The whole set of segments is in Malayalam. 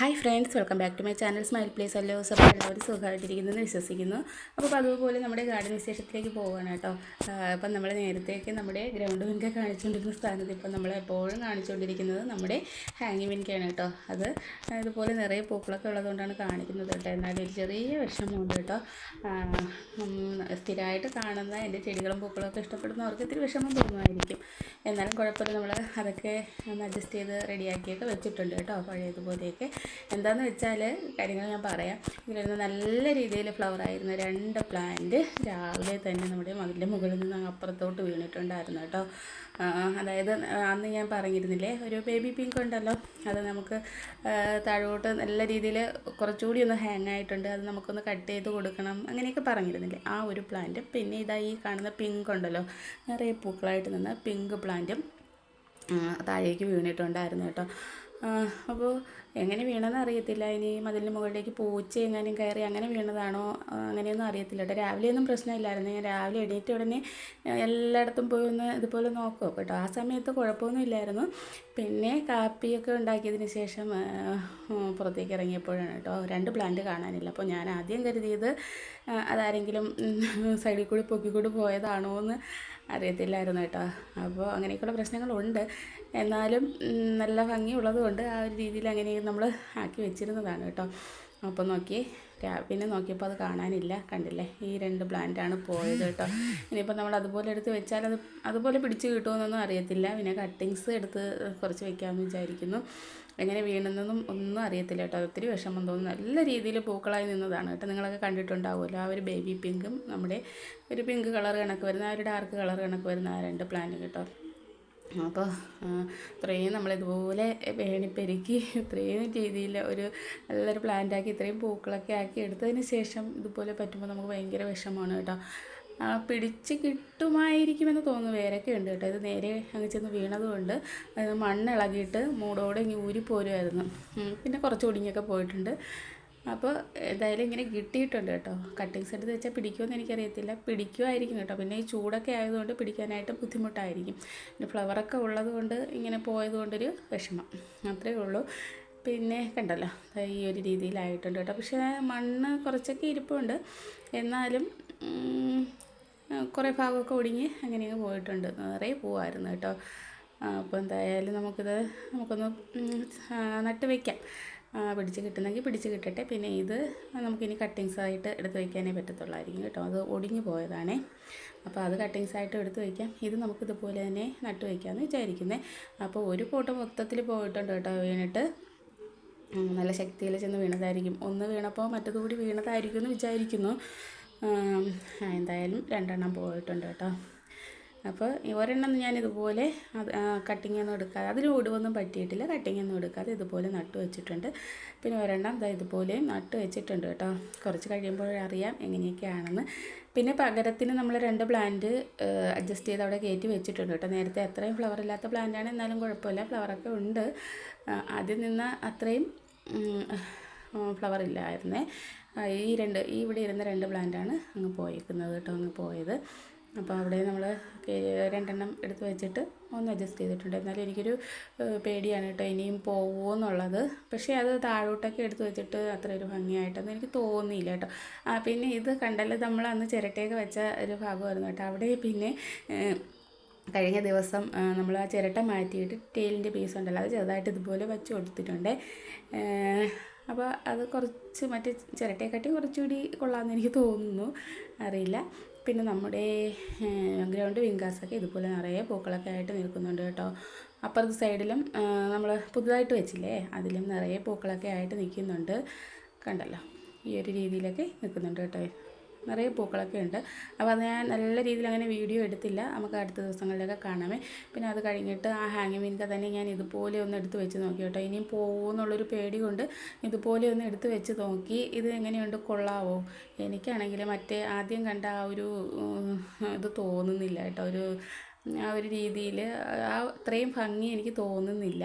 Hi friends welcome back to my channel smile place അല്ലോ അപ്പോൾ എല്ലാവരും സുഖമായിട്ടിരിക്കുന്നെന്ന് വിശ്വസിക്കുന്നു. അപ്പോൾ അതുപോലെ നമ്മുടെ ഗാർഡൻ വിശേഷത്തിലേക്ക് പോവുകയാണ് കേട്ടോ. അപ്പം നമ്മൾ നേരത്തെയൊക്കെ നമ്മുടെ ഗ്രൗണ്ട് വിൻക കാണിച്ചുകൊണ്ടിരുന്ന സ്ഥാനത്ത് ഇപ്പം നമ്മൾ എപ്പോഴും കാണിച്ചുകൊണ്ടിരിക്കുന്നത് നമ്മുടെ ഹാങ്ങിങ് വിൻകയാണ് കേട്ടോ. അത് ഇതുപോലെ നിറയെ പൂക്കളൊക്കെ ഉള്ളതുകൊണ്ടാണ് കാണിക്കുന്നത് കേട്ടോ. എന്നാലും ഒരു ചെറിയ വിഷമമുണ്ട് കേട്ടോ. സ്ഥിരമായിട്ട് കാണുന്ന എന്റെ ചെടികളും പൂക്കളും ഒക്കെ ഇഷ്ടപ്പെടുന്നവർക്ക് ഇത്തിരി വിഷമം തോന്നുമായിരിക്കും. എന്നാലും കുഴപ്പമില്ല. നമ്മൾ അതൊക്കെ ഒന്ന് അഡ്ജസ്റ്റ് ചെയ്ത് റെഡിയാക്കിയൊക്കെ വെച്ചിട്ടുണ്ട് കേട്ടോ പഴയതുപോലെയൊക്കെ. എന്താണെന്ന് വെച്ചാൽ കാര്യങ്ങൾ ഞാൻ പറയാം. ഇതിലിരുന്ന് നല്ല രീതിയിൽ ഫ്ലവർ ആയിരുന്ന രണ്ട് പ്ലാന്റ് രാവിലെ തന്നെ നമ്മുടെ മതിലിന്റെ മുകളിൽ നിന്ന് അപ്പുറത്തോട്ട് വീണിട്ടുണ്ടായിരുന്നു കേട്ടോ. അതായത് അന്ന് ഞാൻ പറഞ്ഞിരുന്നില്ലേ ഒരു ബേബി പിങ്ക് ഉണ്ടല്ലോ. അത് നമുക്ക് താഴോട്ട് നല്ല രീതിയിൽ കുറച്ചുകൂടി ഒന്ന് ഹാങ് ആയിട്ടുണ്ട്. അത് നമുക്കൊന്ന് കട്ട് ചെയ്ത് കൊടുക്കണം അങ്ങനെയൊക്കെ പറഞ്ഞിരുന്നില്ലേ. ആ ഒരു പ്ലാന്റ് പിന്നെ ഇതാ ഈ കാണുന്ന പിങ്ക് ഉണ്ടല്ലോ. നിറയെ പൂക്കളായിട്ട് നിന്ന് പിങ്ക് പ്ലാന്റും താഴേക്ക് വീണിട്ടുണ്ടായിരുന്നു കേട്ടോ. അപ്പോൾ എങ്ങനെ വീണെന്ന് അറിയത്തില്ല. ഇനി മതിലിന് മുകളിലേക്ക് പൂച്ച എങ്ങാനും കയറി അങ്ങനെ വീണതാണോ? അങ്ങനെയൊന്നും അറിയത്തില്ല കേട്ടോ. രാവിലെയൊന്നും പ്രശ്നമില്ലായിരുന്നു. ഞാൻ രാവിലെ എണീറ്റ ഉടനെ എല്ലായിടത്തും പോയി ഒന്ന് ഇതുപോലെ നോക്കും. കേട്ടോ ആ സമയത്ത് കുഴപ്പമൊന്നും ഇല്ലായിരുന്നു. പിന്നെ കാപ്പിയൊക്കെ ഉണ്ടാക്കിയതിന് ശേഷം പുറത്തേക്ക് ഇറങ്ങിയപ്പോഴാണ് കേട്ടോ രണ്ട് പ്ലാന്റ് കാണാനില്ല. അപ്പോൾ ഞാൻ ആദ്യം കരുതിയത് അതാരെങ്കിലും സൈഡിൽ കൂടി പൊക്കിക്കൂടി പോയതാണോ എന്ന് അറിയത്തില്ലായിരുന്നു കേട്ടോ. അപ്പോൾ അങ്ങനെയൊക്കെയുള്ള പ്രശ്നങ്ങളുണ്ട്. എന്നാലും നല്ല ഭംഗിയുള്ളതുകൊണ്ട് ആ ഒരു രീതിയിൽ അങ്ങനെ നമ്മൾ ആക്കി വെച്ചിരുന്നതാണ് കേട്ടോ. അപ്പോൾ നോക്കി പിന്നെ നോക്കിയപ്പോൾ അത് കാണാനില്ല. കണ്ടില്ലേ? ഈ രണ്ട് പ്ലാന്റാണ് പോയത് കേട്ടോ. ഇനിയിപ്പോൾ നമ്മൾ അതുപോലെ എടുത്ത് വെച്ചാൽ അത് അതുപോലെ പിടിച്ച് കിട്ടുമെന്നൊന്നും അറിയത്തില്ല. പിന്നെ കട്ടിങ്സ് എടുത്ത് കുറച്ച് വെക്കാമെന്ന് വിചാരിക്കുന്നു. എങ്ങനെ വീണെന്നൊന്നും ഒന്നും അറിയത്തില്ല കേട്ടോ. ഒത്തിരി വിഷമം തോന്നുന്നു. നല്ല രീതിയിൽ പൂക്കളായി നിന്നതാണ് കേട്ടോ. നിങ്ങളൊക്കെ കണ്ടിട്ടുണ്ടാവുമല്ലോ. ആ ഒരു ബേബി പിങ്കും നമ്മുടെ ഒരു പിങ്ക് കളർ കണക്ക് വരുന്ന ആ ഒരു ഡാർക്ക് കളർ കണക്ക് വരുന്ന ആ രണ്ട് പ്ലാന്റ് കേട്ടോ. അപ്പോൾ ഇത്രയും നമ്മളിതുപോലെ വേണിപ്പെരുക്കി ഇത്രയും രീതിയിൽ ഒരു നല്ലൊരു പ്ലാന്റാക്കി ഇത്രയും പൂക്കളൊക്കെ ആക്കി എടുത്തതിന് ശേഷം ഇതുപോലെ പറ്റുമ്പോൾ നമുക്ക് ഭയങ്കര വിഷമമാണ് കേട്ടോ. പിടിച്ച് കിട്ടുമായിരിക്കുമെന്ന് തോന്നുന്നു. വേരൊക്കെ ഉണ്ട് കേട്ടോ. ഇത് നേരെ അങ്ങ് ചെന്ന് വീണതുകൊണ്ട് അത് മണ്ണ് ഇളകിയിട്ട് മൂടോടെ ഇങ്ങനെ ഊരി പോരുമായിരുന്നു പിന്നെ കുറച്ച് ഒടിഞ്ഞൊക്കെ പോയിട്ടുണ്ട്. അപ്പോൾ എന്തായാലും ഇങ്ങനെ കിട്ടിയിട്ടുണ്ട് കേട്ടോ. കട്ടിങ്സ് എടുത്ത് വെച്ചാൽ പിടിക്കുമെന്ന് എനിക്കറിയത്തില്ല. പിടിക്കുമായിരിക്കും കേട്ടോ. പിന്നെ ഈ ചൂടൊക്കെ ആയതുകൊണ്ട് പിടിക്കാനായിട്ട് ബുദ്ധിമുട്ടായിരിക്കും. പിന്നെ ഫ്ലവറൊക്കെ ഉള്ളത് കൊണ്ട് ഇങ്ങനെ പോയതുകൊണ്ടൊരു വിഷമം. അത്രയേ ഉള്ളൂ. പിന്നെ കണ്ടല്ലോ ഈ ഒരു രീതിയിലായിട്ടുണ്ട് കേട്ടോ. പക്ഷേ മണ്ണ് കുറച്ചൊക്കെ ഇരിപ്പുണ്ട്. എന്നാലും കുറേ ഭാഗമൊക്കെ ഒടിഞ്ഞ് അങ്ങനെ അങ്ങ് പോയിട്ടുണ്ട്. നിറയെ പോവായിരുന്നു കേട്ടോ. അപ്പോൾ എന്തായാലും നമുക്കിത് നമുക്കൊന്ന് നട്ടുവെക്കാം. പിടിച്ച് കിട്ടുന്നെങ്കിൽ പിടിച്ച് കിട്ടട്ടെ. പിന്നെ ഇത് നമുക്കിനി കട്ടിങ്സ് ആയിട്ട് എടുത്ത് വയ്ക്കാനേ പറ്റത്തുള്ളായിരിക്കും കേട്ടോ. അത് ഒടിഞ്ഞു പോയതാണേ. അപ്പോൾ അത് കട്ടിങ്സ് ആയിട്ട് എടുത്ത് വയ്ക്കാം ഇത് നമുക്ക് ഇതുപോലെ തന്നെ നട്ട് വയ്ക്കാമെന്ന് വിചാരിക്കുന്നത് അപ്പോൾ ഒരു പോട്ട് മൊത്തത്തിൽ പോയിട്ടുണ്ട് കേട്ടോ വീണിട്ട്. നല്ല ശക്തിയിൽ ചെന്ന് വീണതായിരിക്കും. ഒന്ന് വീണപ്പോൾ മറ്റത് കൂടി വീണതായിരിക്കും എന്ന് വിചാരിക്കുന്നു. എന്തായാലും രണ്ടെണ്ണം പോയിട്ടുണ്ട് കേട്ടോ. അപ്പോൾ ഒരെണ്ണം ഞാൻ ഇതുപോലെ അത് കട്ടിങ് ഒന്നും എടുക്കാതെ അതിൽ ഒടിവൊന്നും പറ്റിയിട്ടില്ല കട്ടിങ് ഒന്നും എടുക്കാതെ ഇതുപോലെ നട്ട് വെച്ചിട്ടുണ്ട്. പിന്നെ ഒരെണ്ണം ഇതാ ഇതുപോലെയും നട്ട് വെച്ചിട്ടുണ്ട് കേട്ടോ. കുറച്ച് കഴിയുമ്പോൾ അറിയാം എങ്ങനെയൊക്കെയാണെന്ന്. പിന്നെ പകരത്തിന് നമ്മൾ രണ്ട് പ്ലാന്റ് അഡ്ജസ്റ്റ് ചെയ്ത് അവിടെ കയറ്റി വെച്ചിട്ടുണ്ട് കേട്ടോ. നേരത്തെ അത്രയും ഫ്ലവർ ഇല്ലാത്ത പ്ലാന്റാണ് എന്നാലും കുഴപ്പമില്ല. ഫ്ലവറൊക്കെ ഉണ്ട്. ആദ്യം നിന്ന് അത്രയും ഫ്ലവർ ഇല്ലായിരുന്നേ. ഈ രണ്ട് ഈ ഇവിടെ ഇരുന്ന രണ്ട് പ്ലാന്റാണ് അങ്ങ് പോയേക്കുന്നത് കേട്ടോ അങ്ങ് പോയത്. അപ്പോൾ അവിടെ നമ്മൾ രണ്ടെണ്ണം എടുത്ത് വെച്ചിട്ട് ഒന്ന് അഡ്ജസ്റ്റ് ചെയ്തിട്ടുണ്ട്. എന്നാലും എനിക്കൊരു പേടിയാണ് കേട്ടോ ഇനിയും പോവുമോ എന്നുള്ളത്. പക്ഷേ അത് താഴോട്ടൊക്കെ എടുത്ത് വെച്ചിട്ട് അത്ര ഒരു ഭംഗിയായിട്ടൊന്നും എനിക്ക് തോന്നിയില്ല കേട്ടോ. ആ പിന്നെ ഇത് കണ്ടല്ലോ നമ്മൾ അന്ന് ചിരട്ടയൊക്കെ വെച്ച ഒരു ഭാഗമായിരുന്നു കേട്ടോ. അവിടെ പിന്നെ കഴിഞ്ഞ ദിവസം നമ്മൾ ആ ചിരട്ട മാറ്റിയിട്ട് ടേലിന്റെ പീസ് ഉണ്ടല്ലോ അത് ചെറുതായിട്ട് ഇതുപോലെ വെച്ച് കൊടുത്തിട്ടുണ്ട്. അപ്പോൾ അത് കുറച്ച് മറ്റേ ചിരട്ടയെക്കാട്ടി കുറച്ചുകൂടി കൊള്ളാമെന്ന് എനിക്ക് തോന്നുന്നു. അറിയില്ല. പിന്നെ നമ്മുടെ ഗ്രൗണ്ട് വിങ്കാസൊക്കെ ഇതുപോലെ നിറയെ പൂക്കളൊക്കെ ആയിട്ട് നിൽക്കുന്നുണ്ട് കേട്ടോ. അപ്പുറത്തെ സൈഡിലും നമ്മൾ പുതുതായിട്ട് വെച്ചില്ലേ അതിലും നിറയെ പൂക്കളൊക്കെ ആയിട്ട് നിൽക്കുന്നുണ്ട്. കണ്ടല്ലോ ഈ ഒരു രീതിയിലൊക്കെ നിൽക്കുന്നുണ്ട് കേട്ടോ. നിറയെ പൂക്കളൊക്കെ ഉണ്ട്. അപ്പോൾ അത് ഞാൻ നല്ല രീതിയിൽ അങ്ങനെ വീഡിയോ എടുത്തില്ല. നമുക്ക് അടുത്ത ദിവസങ്ങളിലൊക്കെ കാണാമേ. പിന്നെ അത് കഴിഞ്ഞിട്ട് ആ ഹാങ്ങിങ് തന്നെ ഞാൻ ഇതുപോലെ ഒന്ന് എടുത്ത് വെച്ച് നോക്കി കേട്ടോ. ഇനിയും പോകുമെന്നുള്ളൊരു പേടി കൊണ്ട് ഇതുപോലെ ഒന്ന് എടുത്ത് വെച്ച് നോക്കി. ഇത് എങ്ങനെയുണ്ട്? കൊള്ളാവോ? എനിക്കാണെങ്കിൽ മറ്റേ ആദ്യം കണ്ട ആ ഒരു ഇത് തോന്നുന്നില്ല കേട്ടോ. ഒരു ആ ഒരു രീതിയിൽ ആ അത്രയും ഭംഗി എനിക്ക് തോന്നുന്നില്ല.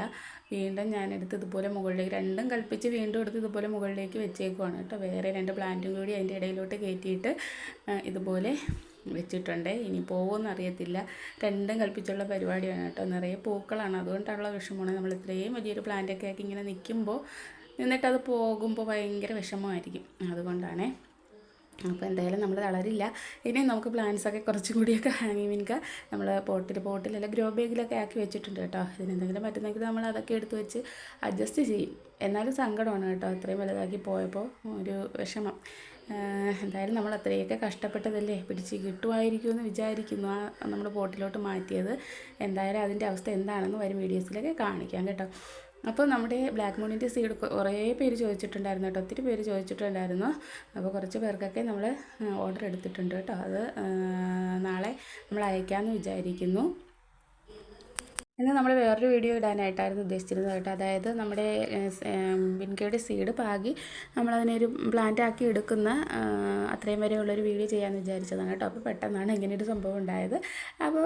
വീണ്ടും ഞാനെടുത്ത് ഇതുപോലെ മുകളിലേക്ക് രണ്ടും കൽപ്പിച്ച് വീണ്ടും എടുത്ത് ഇതുപോലെ മുകളിലേക്ക് വെച്ചേക്കുവാണ് കേട്ടോ. വേറെ രണ്ട് പ്ലാന്റും കൂടി അതിന്റെ ഇടയിലോട്ട് കയറ്റിയിട്ട് ഇതുപോലെ വെച്ചിട്ടുണ്ട്. ഇനി പോകുമെന്ന് അറിയത്തില്ല. രണ്ടും കൽപ്പിച്ചുള്ള പരിപാടിയാണ് കേട്ടോ. നിറയെ പൂക്കളാണ്. അതുകൊണ്ടുള്ള വിഷമമാണ്. നമ്മൾ ഇത്രയും വലിയൊരു പ്ലാന്റൊക്കെ ആക്കി ഇങ്ങനെ നിൽക്കുമ്പോൾ എന്നിട്ടത് പോകുമ്പോൾ ഭയങ്കര വിഷമമായിരിക്കും. അതുകൊണ്ടാണേ. അപ്പോൾ എന്തായാലും നമ്മൾ തളരില്ല. ഇനി നമുക്ക് പ്ലാന്റ്സൊക്കെ കുറച്ചും കൂടിയൊക്കെ ഹാങ്ങിങ് മീൻക നമ്മൾ പോട്ടിൽ പോട്ടിൽ പോട്ടിലല്ല ഗ്രോ ബാഗിലൊക്കെ ആക്കി വെച്ചിട്ടുണ്ട് കേട്ടോ. ഇതിനെന്തെങ്കിലും പറ്റുന്നെങ്കിൽ നമ്മൾ അതൊക്കെ എടുത്ത് വെച്ച് അഡ്ജസ്റ്റ് ചെയ്യും. എന്നാലും സങ്കടമാണ് കേട്ടോ അത്രയും വലുതാക്കി പോയപ്പോൾ ഒരു വിഷമം. എന്തായാലും നമ്മൾ അത്രയൊക്കെ കഷ്ടപ്പെട്ടതല്ലേ പിടിച്ച് കിട്ടുമായിരിക്കുമെന്ന് വിചാരിക്കുന്നു ആ നമ്മൾ പോട്ടിലോട്ട് മാറ്റിയത്. എന്തായാലും അതിന്റെ അവസ്ഥ എന്താണെന്ന് വരും വീഡിയോസിലൊക്കെ കാണിക്കാം കേട്ടോ. അപ്പോൾ നമ്മുടെ ബ്ലാക്ക് മൂണിന്റെ സീഡ് കുറേ പേര് ചോദിച്ചിട്ടുണ്ടായിരുന്നു കേട്ടോ. ഒത്തിരി പേര് ചോദിച്ചിട്ടുണ്ടായിരുന്നു. അപ്പോൾ കുറച്ച് പേർക്കൊക്കെ നമ്മൾ ഓർഡർ എടുത്തിട്ടുണ്ട് കേട്ടോ. അത് നാളെ നമ്മൾ അയക്കാമെന്ന് വിചാരിക്കുന്നു. ഇന്ന് നമ്മൾ വേറൊരു വീഡിയോ ഇടാനായിട്ടായിരുന്നു ഉദ്ദേശിച്ചിരുന്നത് കേട്ടോ. അതായത് നമ്മുടെ വിൻകയുടെ സീഡ് പാകി നമ്മളതിനൊരു പ്ലാന്റ് ആക്കി എടുക്കുന്ന അത്രയും വരെയുള്ളൊരു വീഡിയോ ചെയ്യാമെന്ന് വിചാരിച്ചതാണ് കേട്ടോ. അപ്പോൾ പെട്ടെന്നാണ് ഇങ്ങനെയൊരു സംഭവം ഉണ്ടായത്. അപ്പോൾ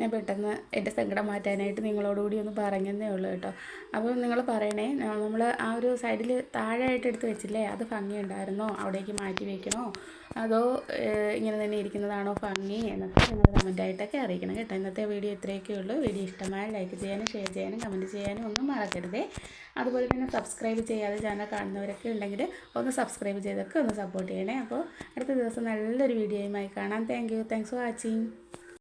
ഞാൻ പെട്ടെന്ന് എന്റെ സങ്കടം മാറ്റാനായിട്ട് നിങ്ങളോടുകൂടി ഒന്ന് പറഞ്ഞതേ ഉള്ളൂ കേട്ടോ. അപ്പോൾ നിങ്ങൾ പറയണേ നമ്മൾ ആ ഒരു സൈഡിൽ താഴെയായിട്ട് എടുത്ത് വെച്ചില്ലേ അത് ഭംഗിയുണ്ടായിരുന്നോ? അവിടേക്ക് മാറ്റി വയ്ക്കണോ അതോ ഇങ്ങനെ തന്നെ ഇരിക്കുന്നതാണോ ഭംഗി? എന്നൊക്കെ നിങ്ങൾ കമന്റായിട്ടൊക്കെ അറിയിക്കണം കേട്ടോ. ഇന്നത്തെ വീഡിയോ ഇത്രയൊക്കെ ഉള്ളൂ. വീഡിയോ ഇഷ്ടമായ ലൈക്ക് ചെയ്യാനും ഷെയർ ചെയ്യാനും കമന്റ് ചെയ്യാനും ഒന്നും മറക്കരുതേ. അതുപോലെ തന്നെ സബ്സ്ക്രൈബ് ചെയ്യാതെ ചാനൽ കാണുന്നവരൊക്കെ ഉണ്ടെങ്കിൽ ഒന്ന് സബ്സ്ക്രൈബ് ചെയ്തൊക്കെ ഒന്ന് സപ്പോർട്ട് ചെയ്യണേ. അപ്പോൾ അടുത്ത ദിവസം നല്ലൊരു വീഡിയോയുമായി കാണാം. Thank you thanks for watching